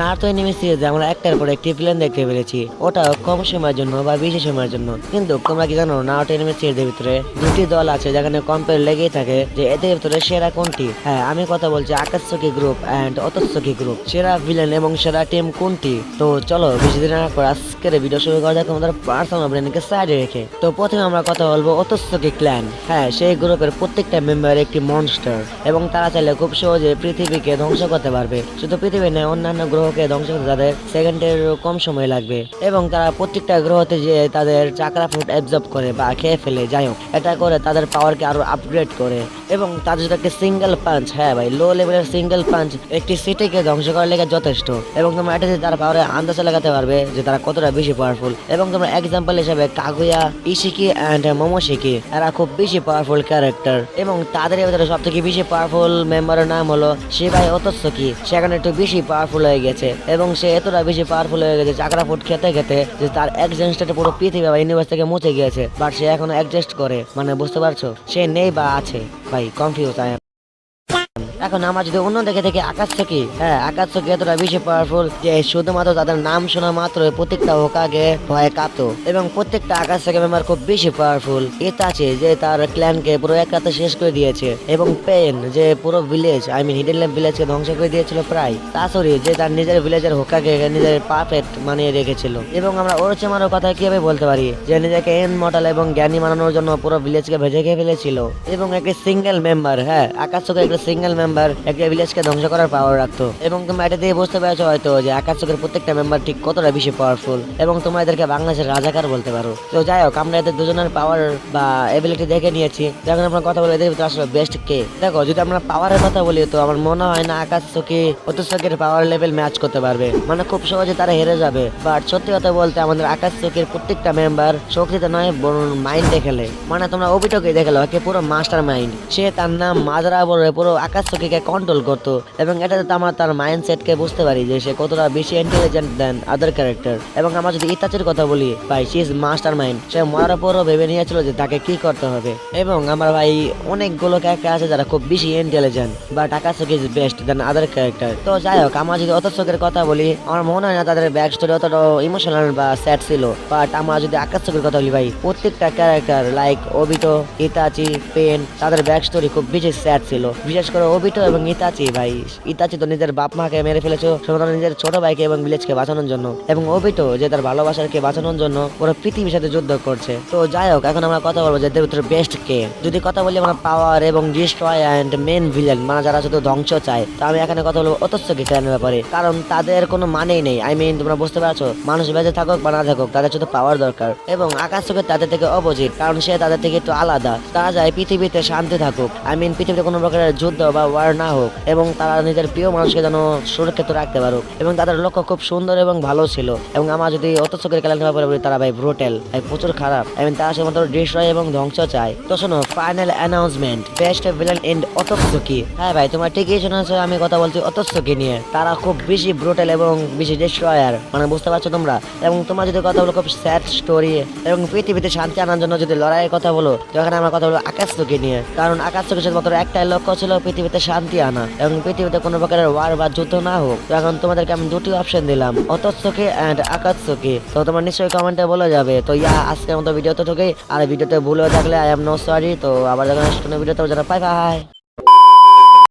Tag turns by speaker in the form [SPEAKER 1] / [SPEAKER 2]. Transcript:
[SPEAKER 1] Naruto anime সিরিজে আমরা একটার পর একটি প্লেন দেখতে পেরেছি। ওটা কম সময়ের জন্য বা বেশি সময়ের জন্য। কিন্তু তোমরা কি জানো নারুতো এনিমে সিরিজের ভিতরে দুটি দল আছে যেখানে কম্পেয়ার লেগেই থাকে যে এদের ভিতরে সেরা কোনটি? হ্যাঁ আমি কথা বলছি আকাশসকি গ্রুপ অ্যান্ড অতস্বকী গ্রুপ সেরা ভিলেন এবং সেরা টিম কোনটি? তো চলো, বেশি দিন না করে আজকের ভিডিও শুরু করা যাক আমাদের পার্সোনাল ব্রেনকে সাইডে রেখে। তো প্রথমে আমরা কথা বলব অতস্বকী ক্ল্যান হ্যাঁ সেই গ্রুপের প্রত্যেকটা মেম্বার একটি মনস্টার এবং তারা চাইলে খুব সহজে পৃথিবীকে ধ্বংস করতে পারবে। শুধু পৃথিবী নয়, অন্যান্য গ্রহকে ধ্বংস করতে তাদের সেকেন্ডের কম সময় লাগবে। এবং তারা প্রত্যেকটা গ্রহতে যে তাদের চাকরা ফুড অ্যাবজর্ব করে বা খেয়ে ফেলে, যাই হোক, এটা করে তাদের পাওয়ারকে আরও আপগ্রেড করে। এবং তাদের যদি একটা সিঙ্গেল পাঞ্চ হ্যাঁ ভাই লো লেভেলের সিঙ্গেল পাঞ্চ একটি সিটিকে ধ্বংস করার লেগে যথেষ্ট। এবং তোমরা এটা তার পাওয়ারে আন্দাজে লাগাতে পারবে যে তারা কতটা বেশি পাওয়ারফুল এবং তোমরা এক্সাম্পল হিসাবে কাগুয়া, ইশিকি অ্যান্ড মোমোশিকি, এরা খুব বেশি পাওয়ারফুল ক্যারেক্টার এবং তাদের সব থেকে বেশি পাওয়ারফুল মেম্বারের নাম হলো শিবাই অতস্বকি সেখানে একটু বেশি পাওয়ারফুল হয়ে গেছে। এবং সে এতটা বেশি পাওয়ারফুল হয়ে গেছে, চাকরা ফুট খেতে খেতে, যে তার একজেন্সটা পুরো পৃথিবী বা ইউনিভার্স থেকে মুছে গিয়েছে। বাট সে এখনও অ্যাডজাস্ট করে। মানে বুঝতে পারছ? সে নেই বা আছে। ভাই কনফিউজ আই এখন আমার যদি অন্য দেখে থেকে আকাশ থেকে হ্যাঁ আকাশ থেকে এতটা বেশি পাওয়ারফুল যে শুধুমাত্র তাদের নাম শোনা মাত্র প্রত্যেকটা হোকাগে ভয়ে কাঁপতো। এবং প্রত্যেকটা আকাশ থেকে মেম্বার খুব বেশি পাওয়ারফুল আছে যে তার ক্ল্যানকে পুরো এক রাতে শেষ করে দিয়েছে। এবং পেন যে পুরো village I mean hidden lamp ভিলেজকে ধ্বংস করে দিয়েছিল প্রায়। তাসরি যে তার নিজের ভিলেজের হোকাকে নিজের পারফেক্ট মানিয়ে রেখেছিল। এবং আমরা ওরচেমারও কথা কীভাবে বলতে পারি? যে নিজেকে এন মডেল এবং জ্ঞানী বানানোর জন্য পুরো ভিলেজকে ভেজে খেয়ে ফেলেছিল। এবং একটি সিঙ্গেল মেম্বার হ্যাঁ আকাশ চোখের একটা সিঙ্গেল মেম্বার একটা ভিলেজকে ধ্বংস করার পাওয়ার রাখতো। এবং তোমরা এটা দিয়ে বুঝতে পেরেছ হয়তো যে আকাশ চোখের প্রত্যেকটা মেম্বার ঠিক কতটা বেশি পাওয়ারফুল এবং তোমরা এদেরকে বাংলাদেশের রাজাকার বলতে পারো। তো যাই হোক, আমরা এদের দুজনের পাওয়ার বা এবিলিটি দেখে নিয়েছি। যখন আমরা কথা বলি এদের ভিতরে আসলে বেস্ট কে। দেখো, যদি আমরা পাওয়ারের কথা বলি, তো আমার মনে হয় না আকাশ চোখে অতস্বকের পাওয়ার লেভেল ম্যাচ করতে পারবে। মানে খুব সহজে তারা হেরে যাবে। বাট সত্যি কথা বলতে, আমাদের আকাশ চোখের প্রত্যেকটা মেম্বার শক্তিতে নয়, বরং মাইন্ডে খেলে। মানে তোমরা অভিটকে দেখে লো পুরো মাস্টার মাইন্ড সে তার নাম মাজরা বলে পুরো আকাশ চোখকে কন্ট্রোল করতো এবং এটাতে আমরা তার মাইন্ড সেটকে বুঝতে পারি যে সে কতটা বেশি ইন্টেলিজেন্ট দেন আদার ক্যারেক্টার এবং আমরা যদি ইতাচির কথা বলি, ভাই সি ইজ মাস্টার মাইন্ড সে মরার পরও ভেবে নিয়েছিল যে তাকে কি করতে হবে। এবং আমার ভাই, অনেকগুলো ক্যারেক্টার আছে যারা খুব বেশি ইন্টেলিজেন্ট বা টাকা চোখ is best then other character তো যাই হোক, আমরা যদি অত চোখের কথা বলি, আমার মনে হয় না তাদের ব্যাক স্টোরি অতটা ইমোশনাল বা স্যাড ছিল। বাট আমরা যদি আকাশ চোখের কথা বলি, ভাই, প্রত্যেকটা character like Obito Itachi pain তাদের ব্যাক স্টোরি খুব বেশি স্যাড ছিল। বিশেষ করে ওবিটো এবং ইতাচি ভাই। ইতাচি তো নিজের বাপ মাকে মেরে ফেলেছো শুধুমাত্র নিজের ছোট ভাইকে এবং ভিলেজকে বাঁচানোর জন্য। এবং ওবিটো যে তার ভালোবাসারকে বাঁচানোর জন্য পুরো পৃথিবীর সাথে যুদ্ধ করছে। তো যাই হোক, এখন আমরা কথা বলব যে এদের বেস্ট কে। যদি কথা বলি আমরা পাওয়ার এবং ডিস্ট্রয় অ্যান্ড মেন ভিলেন মানে যারা শুধু ধ্বংস চায়, তো আমি এখানে কথা বলব অতস্বকী ক্ল্যানের ব্যাপারে। কারণ তাদের কোনো মানেই নেই। আই মিন তোমরা বুঝতে পারছ, মানুষ বেঁচে থাকুক বা না থাকুক, তাদের শুধু পাওয়ার দরকার। এবং আকাশ চোখে তাদের থেকে অপোজিট কারণ সে তাদের থেকে একটু আলাদা। তারা যায় পৃথিবীতে শান্তি থাকুক। আই মিন পৃথিবীতে কোনো প্রকারের যুদ্ধ বা ওয়ার না হোক এবং তারা নিজের প্রিয় মানুষকে যেন সুরক্ষিত রাখতে পারুক এবং তাদের লক্ষ্য খুব সুন্দর এবং ভালো ছিল এবং আমার যদি অত চোখের ক্যালেন্ডার ব্যাপারে বলি তারা ভাই ব্রোটেল ভাই প্রচুর খারাপ। এবং তারা শুধুমাত্র ডিস্ট্রয় এবং ধ্বংস চায়। তো শোনো final announcement best villain in অতস্তুকি হ্যাঁ ভাই, তোমার ঠিকই শুনেছো, আমি কথা বলছি অতস্তুকি নিয়ে। তারা খুব বেশি ব্রোটেল এবং বেশি ডিস্ট্রয়ার মানে বুঝতে পারছ তোমরা? এবং তোমার যদি কথা বলো, খুব স্যাড স্টোরি এবং পৃথিবীতে শান্তি আনার জন্য যদি লড়াইয়ের কথা বলো যখন আমার কথা বলব আকাশতুকি নিয়ে। কারণ আকাশতুকি শুধুমাত্র একটাই লক্ষ্য ছিল পৃথিবীতে শান্তি আনা। এবং পৃথিবীতে কোনো প্রকারের ওয়ার বা যুদ্ধ না হোক, তো এখন তোমাদেরকে আমি দুটি অপশন দিলাম অতস্তুকি অ্যান্ড আকাশতুকি তো তোমার নিশ্চয়ই কমেন্টে বলে যাবে। তো ইয়া, আজকের মতো ভিডিও তো ঠুকেই আর ভিডিওতে ভুল হয়ে থাকলে আই এম নো সরি তো আবার যখন ভিডিওতে যারা পাই পাই